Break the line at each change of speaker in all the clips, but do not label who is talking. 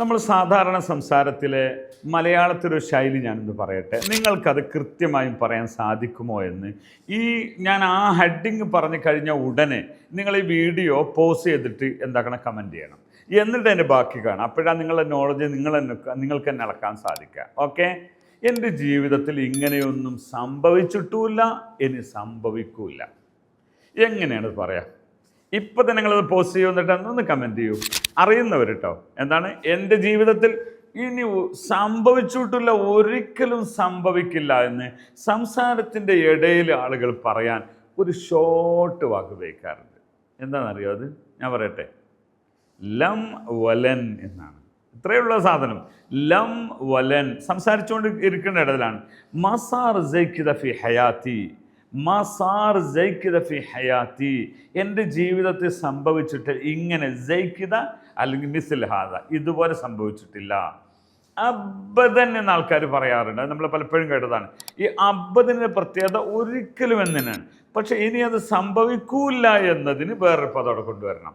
നമ്മൾ സാധാരണ സംസാരത്തിലെ മലയാളത്തിലൊരു ശൈലി ഞാനൊന്ന് പറയട്ടെ. നിങ്ങൾക്കത് കൃത്യമായും പറയാൻ സാധിക്കുമോ എന്ന്. ഈ ഞാൻ ആ ഹെഡിങ് പറഞ്ഞു കഴിഞ്ഞ ഉടനെ നിങ്ങൾ ഈ വീഡിയോ പോസ് ചെയ്തിട്ട് എന്താക്കണം കമന്റ് ചെയ്യണം. എന്നിട്ട് എന്റെ ബാക്കി കാണാം. അപ്പോഴാണ് നിങ്ങളുടെ നോളജ് നിങ്ങൾ നിങ്ങൾക്ക് തന്നെ അളക്കാൻ സാധിക്കുക. ഓക്കെ? എന്റെ ജീവിതത്തിൽ ഇങ്ങനെയൊന്നും സംഭവിച്ചിട്ടുമില്ല. ഇനി സംഭവിക്കൂല എങ്ങനെയാണ് പറയാം? ഇപ്പം തന്നെ നിങ്ങളത് പോസ്റ്റ് ചെയ്യൂ എന്നിട്ട് ഒന്ന് കമന്റ് ചെയ്യൂ. അറിയുന്നവർ കേട്ടോ എന്താണ്? എന്റെ ജീവിതത്തിൽ ഇനി സംഭവിച്ചിട്ടില്ല ഒരിക്കലും സംഭവിക്കില്ല എന്ന് സംസാരത്തിന്റെ ഇടയിൽ ആളുകൾ പറയാൻ ഒരു ഷോർട്ട് വാക്ക് ഉപയോഗിക്കാറുണ്ട്. എന്താണെന്നറിയോ അത്? ഞാൻ പറയട്ടെ. ലം വലൻ എന്നാണ്. ഇത്രയുള്ള സാധനം. ലം വലൻ. സംസാരിച്ചുകൊണ്ട് ഇരിക്കേണ്ട ഇടത്തിലാണ്. മസാർ ഫി ഹയാത്തി. മസാർ ജയ്ക്കിദ ഫി ഹയാത്തി. എന്റെ ജീവിതത്തിൽ സംഭവിച്ചിട്ട് ഇങ്ങനെ ജയ്ക്കിദ അല്ലെങ്കിൽ മിസ്ലഹാദ ഹാദ ഇതുപോലെ സംഭവിച്ചിട്ടില്ല. അബദൻ എന്ന ആൾക്കാർ പറയാറുണ്ട്. നമ്മൾ പലപ്പോഴും കേട്ടതാണ്. ഈ അബദിന്റെ പ്രത്യേകത ഒരിക്കലും എന്നതിനാണ് പക്ഷേ ഇനി അത് സംഭവിക്കൂല എന്നതിന് വേറൊരു പദം അവിടെ കൊണ്ടുവരണം.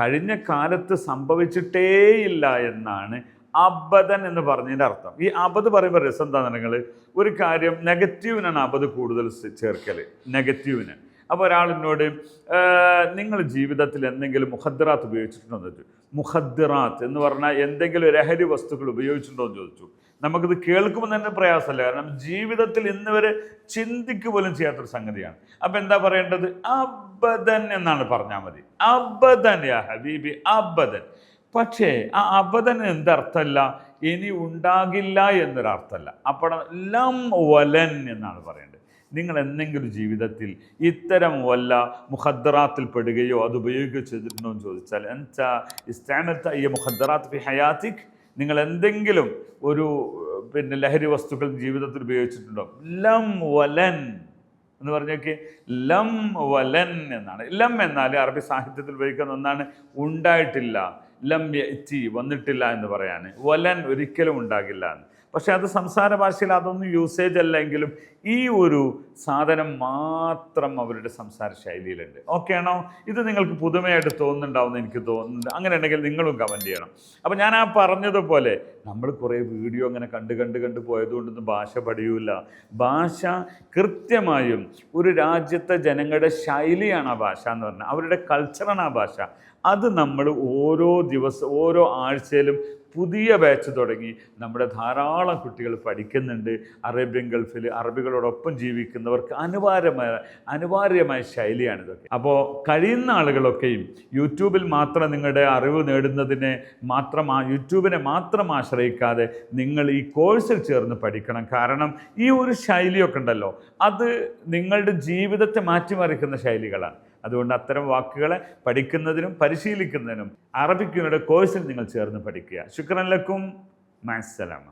കഴിഞ്ഞ കാലത്ത് സംഭവിച്ചിട്ടേയില്ല എന്നാണ് അബദൻ എന്ന് പറഞ്ഞതിന്റെ അർത്ഥം. ഈ അബദ് പറയുമ്പോൾ രസം എന്താ നിങ്ങൾ ഒരു കാര്യം നെഗറ്റീവിനാണ് അബദ് കൂടുതൽ ചേർക്കൽ നെഗറ്റീവിന്. അപ്പോൾ ഒരാൾ എന്നോട് നിങ്ങൾ ജീവിതത്തിൽ എന്തെങ്കിലും മുഹദ്റാത്ത് ഉപയോഗിച്ചിട്ടുണ്ടോ? എന്ന് ചോദിച്ചു. മുഹദ്റാത്ത് എന്ന് പറഞ്ഞാൽ എന്തെങ്കിലും ലഹരി വസ്തുക്കൾ ഉപയോഗിച്ചിട്ടുണ്ടോ എന്ന് ചോദിച്ചു. നമുക്കിത് കേൾക്കുമ്പോൾ തന്നെ പ്രയാസമല്ല? കാരണം ജീവിതത്തിൽ ഇന്ന് വരെ ചിന്തിക്ക് പോലും ചെയ്യാത്തൊരു സംഗതിയാണ്. അപ്പം എന്താ പറയേണ്ടത്? അബദൻ എന്നാണ് പറഞ്ഞാൽ മതി. അബദൻ യാ ഹബീബി അബദൻ. പക്ഷേ ആ അബദന് എന്തർത്ഥമല്ല? ഇനി ഉണ്ടാകില്ല എന്നൊരർത്ഥമല്ല. അപ്പോൾ ലം വലൻ എന്നാണ് പറയേണ്ടത് നിങ്ങൾ എന്തെങ്കിലും ജീവിതത്തിൽ ഇത്തരം വല്ല മുഖദ്റാത്തിൽ പെടുകയോ അത് ഉപയോഗിക്കുകയോ ചെയ്തിട്ടുണ്ടോ എന്ന് ചോദിച്ചാൽ എന്താ ഇസ്താമത്ത ഈ മുഖദ്റാത്ത് ഫി ഹയാത്തിക്? നിങ്ങൾ എന്തെങ്കിലും ഒരു പിന്നെ ലഹരി വസ്തുക്കൾ ജീവിതത്തിൽ ഉപയോഗിച്ചിട്ടുണ്ടോ? ലം വലൻ. എന്ന് പറഞ്ഞൊക്കെ ലം വലൻ എന്നാണ്. ലം എന്നാൽ അറബി സാഹിത്യത്തിൽ ഉപയോഗിക്കുന്ന ഒന്നാണ് ഉണ്ടായിട്ടില്ല. ലം എത്തി വന്നിട്ടില്ല എന്ന് പറയാണ്. വലൻ ഒരിക്കലും ഉണ്ടാകില്ല എന്ന്. പക്ഷേ അത് സംസാര ഭാഷയിൽ അതൊന്നും യൂസേജ് അല്ലെങ്കിലും ഈ ഒരു സാധനം മാത്രം അവരുടെ സംസാര ശൈലിയിലുണ്ട്. ഓക്കെ ആണോ? ഇത് നിങ്ങൾക്ക് പുതുമയായിട്ട് തോന്നുന്നുണ്ടാവുമെന്ന് എനിക്ക് തോന്നുന്നുണ്ട്. അങ്ങനെ ഉണ്ടെങ്കിൽ നിങ്ങളും കമന്റ് ചെയ്യണം. അപ്പോൾ ഞാൻ ആ പറഞ്ഞതുപോലെ നമ്മൾ കുറേ വീഡിയോ അങ്ങനെ കണ്ട് കണ്ട് കണ്ട് പോയതുകൊണ്ടൊന്നും ഭാഷ പഠിയൂല ഭാഷ കൃത്യമായും ഒരു രാജ്യത്തെ ജനങ്ങളുടെ ശൈലിയാണ് ആ ഭാഷ എന്ന് പറഞ്ഞാൽ. അവരുടെ കൾച്ചറാണ് ആ ഭാഷ. അത് നമ്മൾ ഓരോ ദിവസം ഓരോ ആഴ്ചയിലും പുതിയ ബാച്ച് തുടങ്ങി. നമ്മുടെ ധാരാളം കുട്ടികൾ പഠിക്കുന്നുണ്ട്. അറേബ്യൻ ഗൾഫിൽ അറബികളോടൊപ്പം ജീവിക്കുന്നവർക്ക് അനിവാര്യമായ അനിവാര്യമായ ശൈലിയാണ് ഇതൊക്കെ. അപ്പോൾ കഴിയുന്ന ആളുകളൊക്കെയും യൂട്യൂബിൽ മാത്രം നിങ്ങളുടെ അറിവ് നേടുന്നതിനെ മാത്രം യൂട്യൂബിനെ മാത്രം ആശ്രയിക്കാതെ നിങ്ങൾ ഈ കോഴ്സിൽ ചേർന്ന് പഠിക്കണം. കാരണം ഈ ഒരു ശൈലിയൊക്കെ ഉണ്ടല്ലോ അത് നിങ്ങളുടെ ജീവിതത്തെ മാറ്റിമറിക്കുന്ന ശൈലികളാണ്. അതുകൊണ്ട് അത്തരം വാക്കുകളെ പഠിക്കുന്നതിനും പരിശീലിക്കുന്നതിനും അറബിക്കുയുടെ കോഴ്സിൽ നിങ്ങൾ ചേർന്ന് പഠിക്കുക. ശുക്രൻ ലക്കും മാസലാമ